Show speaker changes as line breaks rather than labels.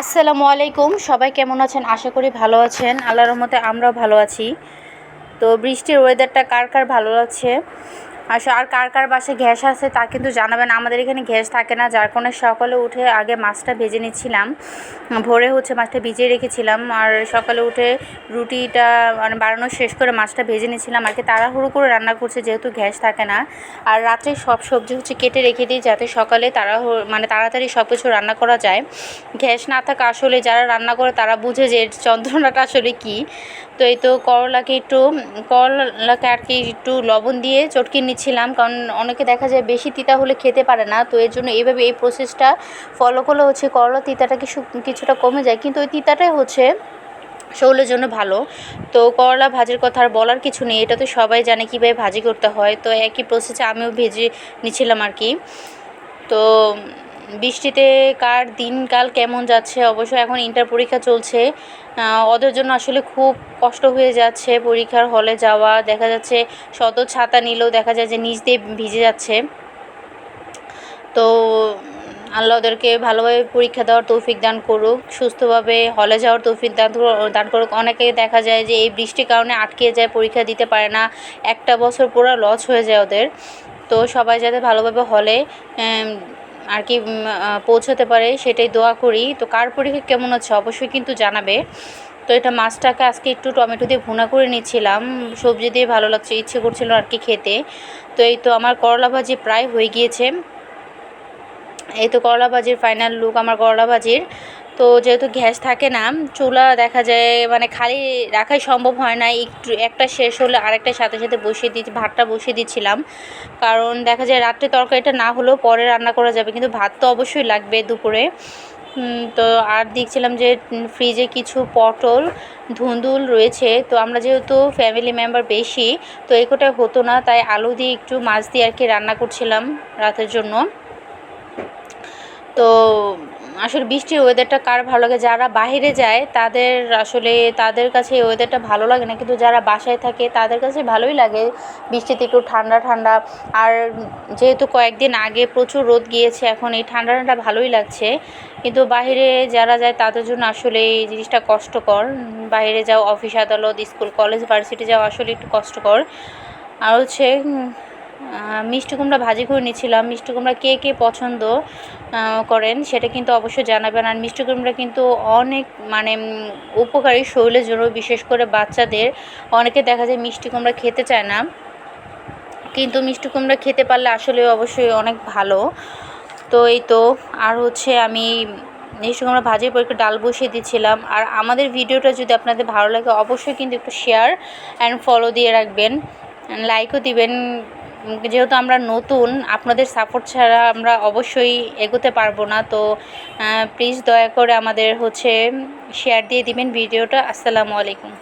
আসসালামু আলাইকুম। সবাই কেমন আছেন? আশা করি ভালো আছেন। আল্লাহর রহমতে আমরাও ভালো আছি। তো বৃষ্টির ওয়েদারটা কার কার ভালো লাগছে? আর কার কার বাসে গ্যাস আছে তা কিন্তু জানাবেন। আমাদের এখানে গ্যাস থাকে না, যার কারণে সকালে উঠে আগে মাছটা ভেজে নিচ্ছিলাম। ভোরে হচ্ছে মাছটা ভিজিয়ে রেখেছিলাম আর সকালে উঠে রুটিটা মানে বানানো শেষ করে মাছটা ভেজে নিচ্ছিলাম। আর কি তাড়াহুড়ো করে রান্না করছে যেহেতু গ্যাস থাকে না। আর রাত্রে সব সবজি হচ্ছে কেটে রেখে দিই যাতে সকালে তাড়া মানে তাড়াতাড়ি সব কিছু রান্না করা যায়। গ্যাস না থাকা আসলে যারা রান্না করে তারা বুঝে যে যন্ত্রণাটা আসলে কী। তো এই তো করলাকে একটু, করলাকে আর কি একটু লবণ দিয়ে চটকে নিচ্ছিলাম, কারণ অনেকে দেখা যায় বেশি তিতা হলে খেতে পারে না, তো এর জন্য এইভাবে এই প্রসেসটা ফলো করলে হচ্ছে করলা তিতাটা কিছু কিছুটা কমে যায়, কিন্তু ওই তিতাটাই হচ্ছে শরীরের জন্য ভালো। তো করলা ভাজির কথা আর বলার কিছু নেই, এটা তো সবাই জানে কীভাবে ভাজি করতে হয়, তো একই প্রসেসে আমিও ভেজে নিচ্ছিলাম আর কি। তো বৃষ্টিতে কার দিনকাল কেমন যাচ্ছে? অবশ্য এখন ইন্টার পরীক্ষা চলছে। ওদের জন্য আসলে খুব কষ্ট হয়ে যাচ্ছে পরীক্ষার হলে যাওয়া। দেখা যাচ্ছে শত ছাতা নিলেও দেখা যায় যে নিচ দিয়ে ভিজে যাচ্ছে। তো আল্লাহ ওদেরকে ভালোভাবে পরীক্ষা দেওয়ার তৌফিক দান করুক, সুস্থভাবে হলে যাওয়ার তৌফিক দান দান করুক। অনেকে দেখা যায় যে এই বৃষ্টির কারণে আটকে যায়, পরীক্ষা দিতে পারে না। একটা বছর পুরো লস হয়ে যায় ওদের। তো সবাই যাতে ভালোভাবে হলে আর কি পৌঁছতে পারে, সেটাই দোয়া করি। তো কার পরীক্ষা কেমন হচ্ছে অবশ্যই কিন্তু জানাবে। তো এটা মাছটাকে আজকে একটু টমেটো দিয়ে ভুনা করে নিচ্ছিলাম। সবজি দিয়ে ভালো লাগছে, ইচ্ছে করছিল আর কি খেতে। তো এই তো আমার করলা ভাজি প্রায় হয়ে গিয়েছে। এই তো করলা ভাজির ফাইনাল লুক আমার করলা ভাজির। তো যেহেতু গ্যাস থাকে না, চুলা দেখা যায় মানে খালি রাখাই সম্ভব হয় না। একটু, একটা শেষ হলে আরেকটার সাথে সাথে বসিয়ে দিচ্ছি, ভাতটা বসিয়ে দিচ্ছিলাম। কারণ দেখা যায় রাত্রে তরকারিটা না হলেও পরে রান্না করা যাবে, কিন্তু ভাত তো অবশ্যই লাগবে দুপুরে। তো আর দেখছিলাম যে ফ্রিজে কিছু পটল, ধুন্দুল রয়েছে। তো আমরা যেহেতু ফ্যামিলি মেম্বার বেশি, তো এগুলোটা হতো না, তাই আলু দিয়ে একটু মাছ দিয়ে আর কি রান্না করছিলাম রাতের জন্য। তো আসলে বৃষ্টির ওয়েদারটা কার ভালো লাগে? যারা বাহিরে যায়, তাদের আসলে তাদের কাছে এই ওয়েদারটা ভালো লাগে না। কিন্তু যারা বাসায় থাকে, তাদের কাছে ভালোই লাগে বৃষ্টিতে একটু ঠান্ডা ঠান্ডা। আর যেহেতু কয়েকদিন আগে প্রচুর রোদ গিয়েছে, এখন এই ঠান্ডা ঠান্ডা ভালোই লাগছে। কিন্তু বাহিরে যারা যায়, তাদের জন্য আসলে এই জিনিসটা কষ্টকর। বাইরে যাও, অফিস, আদালত, স্কুল, কলেজ, ভার্সিটি যাও আসলে একটু কষ্টকর। আর হচ্ছে মিষ্টি কুমড়া ভাজি করে নিয়েছিলাম। মিষ্টি কুমড়া কে কে পছন্দ করেন সেটা কিন্তু অবশ্যই জানাবেন। আর মিষ্টি কুমড়া কিন্তু অনেক মানে উপকারী শরীরের জন্য, বিশেষ করে বাচ্চাদের। অনেকে দেখা যায় মিষ্টি কুমড়া খেতে চায় না। কিন্তু মিষ্টি কুমড়া খেতে পারলে আসলে অবশ্যই অনেক ভালো। তো এই তো, আর হচ্ছে আমি মিষ্টি কুমড়া ভাজির পর একটু ডাল বসিয়ে দিচ্ছিলাম। আর আমাদের ভিডিওটা যদি আপনাদের ভালো লাগে, অবশ্যই কিন্তু একটু শেয়ার অ্যান্ড ফলো দিয়ে রাখবেন। লাইকও দিবেন। যেহেতু আমরা নতুন, আপনাদের সাপোর্ট ছাড়া আমরা অবশ্যই এগোতে পারব না। তো প্লিজ দয়া করে আমাদের হচ্ছে শেয়ার দিয়ে দিবেন ভিডিওটা। আসসালামু আলাইকুম।